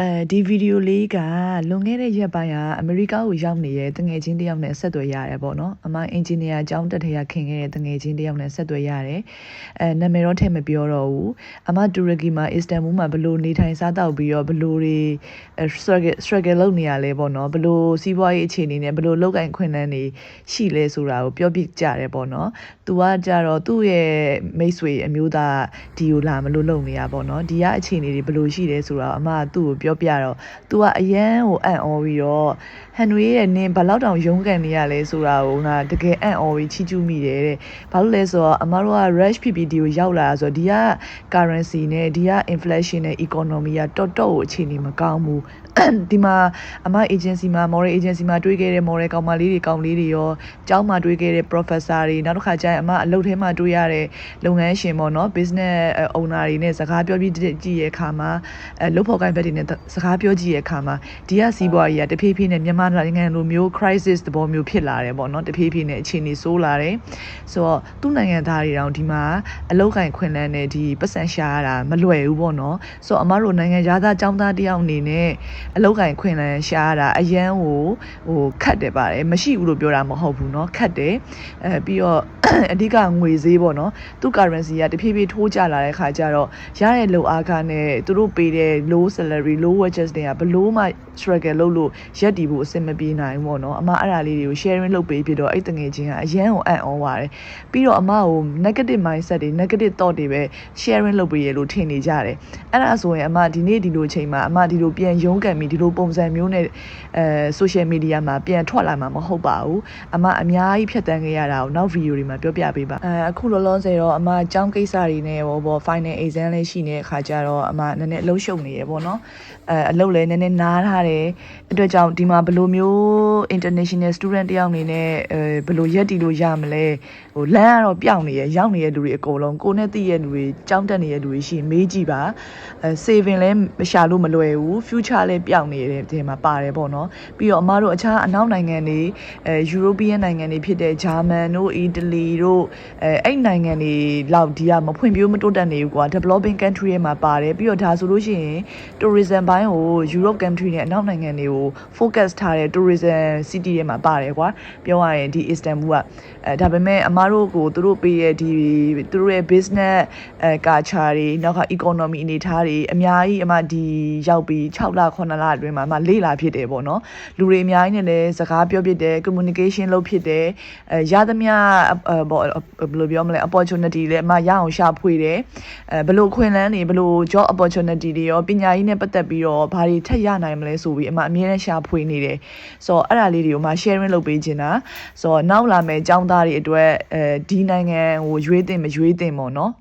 အဲဒီဗီဒီယိုလေးကလွန်ခဲ့တဲ့ရက်ပိုင်းကအမေရိကကိုရောက်နေတဲ့တငယ်ချင်းတယောက်နဲ့ဆက်သွယ်ရတယ်ပေါ့နော်အမအင်ဂျင်နီယာအကြောင်းတက်ထရခင်ခဲ့တဲ့တငယ်ချင်းတယောက်နဲ့ဆက်သွယ်ရတယ်အဲနာမည်တော့ထည့်မပြောတော့ဘူးအမတူရကီမှာအစ္စတန်ဘူမှာဘလို့နေထိုင်စားတောက်ပြီးတော့ဘလို့တွေ struggle struggle လုပ်နေရလဲပေါ့နော်ဘလို့စီးပွားရေးအခြေအနေနဲ့ဘလို့လောက်ကင်ခွင့်လန်းနေရှိလဲဆိုတာကိုပြောပြကြတယ်ပေါ့နော်သူကကြတော့သူ့ရဲ့မိတ်ဆွေအမျိုးသားဒီကိုလာမလို့လုပ်နေရပေါ့နော်ဒီကအခြေအနေတွေဘလို့ရှိတယ်ဆိုတော့အမကသူ့ကိုပြောပြတော့ तू ကအရန်ကိုအံ့ဩပြီးတော့ ဟန်နွေရဲ့နင်ဘလောက်တောင်ရုန်းကန်နေရလဲဆိုတာကိုငါတကယ်အံ့ဩပြီးချီးကျူးမိတယ်တဲ့ဘာလို့လဲဆိုတော့အမတို့က rush PPT ကိုရောက်လာဆိုတော့ဒီက currency နဲ့ဒီက inflation နဲ့ economy ကတော်တော်ကိုအခြေအနေမကောင်းဘူးဒီမှာအမ agency မှာ model agency မှာတွေ့ခဲ့တဲ့ model ကောင်မလေးတွေကောင်လေးတွေရောကျောင်းမှာတွေ့ခဲ့တဲ့ professor တွေနောက်တစ်ခါကျရင်အမအလုပ်ထဲမှာတွေ့ရတဲ့လုပ်ငန်းရှင်ပေါ့နော် business owner တွေနဲ့စကားပြောပြီးကြည့်ရခါမှာအဲလုပ်ဖို့ကိုင်းဘက်တွေနဲ့စကားပြောကြည့်ရခါမှာဒီကစီးပွားရေးကတဖြည်းဖြည်းနဲ့မြန်မာနိုင်ငံလိုမျိုး crisis သဘောမျိုးဖြစ်လာတယ်ပေါ့နော်တဖြည်းဖြည်းနဲ့အခြေအနေဆိုးလာတယ်ဆိုတော့သူ့နိုင်ငံသားတွေတောင်ဒီမှာအလုပ်ကိုင်ခွင့်လန်းနဲ့ဒီပတ်စံရှာရတာမလွယ်ဘူးပေါ့နော်ဆိုတော့အမတို့နိုင်ငံသားကျောင်းသားတယောက်အနေနဲ့အလောက်ကင်ခွင့်လန်းရှားတာအရန်ကိုဟိုခတ်တယ်ပါတယ်မရှိဘူးလို့ပြောတာမဟုတ်ဘူးเนาะခတ်တယ်အဲပြီးတော့အဓိကငွေဈေးပေါ့နော်သူ currency ကတဖြည်းဖြည်းထိုးကျလာတဲ့ခါကျတော့ရတဲ့လုံအားခနဲ့သူတို့ပေးတဲ့ low salary low wages တွေကဘလို့မှ struggle လုပ်လို့ရက်တည်ဖို့အဆင်မပြေနိုင်ဘူးပေါ့နော်အမအဲ့ဒါလေးတွေကို sharing လုပ်ပေးပြီးတော့အဲ့တငယ်ချင်းကအရန်ကိုအံ့ဩပါတယ်ပြီးတော့အမကို negative mindset တွေ negative thought တွေပဲ sharing လုပ်ပေးရလို့ထင်နေကြတယ်အဲ့ဒါဆိုရင်အမဒီနေ့ဒီလိုအချိန်မှာအမဒီလိုပြန်ရုန်းကန်ပြီးဒီလိုပုံစံမျိုးနဲ့အဲ social media မှာပြန်ထွက်လာမှာမဟုတ်ပါဘူးအမအများကြီးဖြတ်တန်းခဲ့ရတာကိုနောက် video တွေမှာပြောပြပေးပါအဲအခုလောလောဆယ်တော့အမအကြောင်းကိစ္စတွေနဲ့ဟောပေါ့ final exam လေးရှိနေတဲ့အခါကျတော့အမနည်းနည်းအလုံးရှုံနေရပေါ့နော်အဲအလုပ်လည်းနည်းနည်းနားထားတယ်အတွက်ကြောင့်ဒီမှာဘယ်လိုမျိုး international student တယောက်အနေနဲ့အဲဘယ်လိုရက်တီလို့ရမလဲဟိုလမ်းကတော့ပြောင်းနေရရောက်နေတဲ့လူတွေအကုန်လုံးကိုနဲ့တည့်ရဲ့လူတွေကြောင်းတက်နေတဲ့လူတွေရှိမေးကြည့်ပါအဲ saving လည်းမရှာလို့မလွယ်ဘူး future လည်းပြောင်းနေတဲ့ဒီမှာပါတယ်ပေါ့နော်ပြီးတော့အမတို့အခြားအနောက်နိုင်ငံတွေအဲ European နိုင်ငံတွေဖြစ်တဲ့ဂျာမန်တို့အီတလီတို့အဲအဲ့နိုင်ငံတွေလောက်ဒီကမဖွံ့ဖြိုးမတိုးတက်နေဘူးကွာ developing country ရဲ့မှာပါတယ်ပြီးတော့ဒါဆိုလို့ရှိရင် tourism ဘိုင်းကို Europe country နဲ့အနောက်နိုင်ငံတွေကို focus ထားတဲ့ tourism city တွေမှာပါတယ်ကွာပြောရရင်ဒီ Istanbul ကအဲဒါပေမဲ့အမားတို့ကိုသူတို့ပေးရဲ့ဒီသူတို့ရဲ့ business အဲ culture တွေနောက်က economy အနေထားတွေအများကြီးအမဒီရောက်ပြီး6လ9လအတွင်းမှာအမလေးလာဖြစ်တယ်ပေါ့နော်လူတွေအများကြီးနဲ့လည်းစကားပြောဖြစ်တယ် communication လုပ်ဖြစ်တယ်အဲရသမျှဘောဘယ်လိုပြောမလဲ opportunity လည်းအမရအောင်ရှာဖွေတယ်အဲဘလို့ခွင့်လန်းနေဘလို့ job opportunity တွေရောပညာရေးနဲ့ပတ်သက်ပြီးတော့ဘာတွေထက်ရနိုင်မလဲဆိုပြီးအမအမြဲတမ်းရှာဖွေနေတယ်ဆိုတော့အဲ့ဒါလေးတွေကိုအမ sharing လုပ်ပေးချင်တာဆိုတော့နောက်လာမယ့်ចောင်းသားတွေအတွက်အဲဒီနိုင်ငံကိုရွေးတင်မရွေးတင်ပေါ့နော်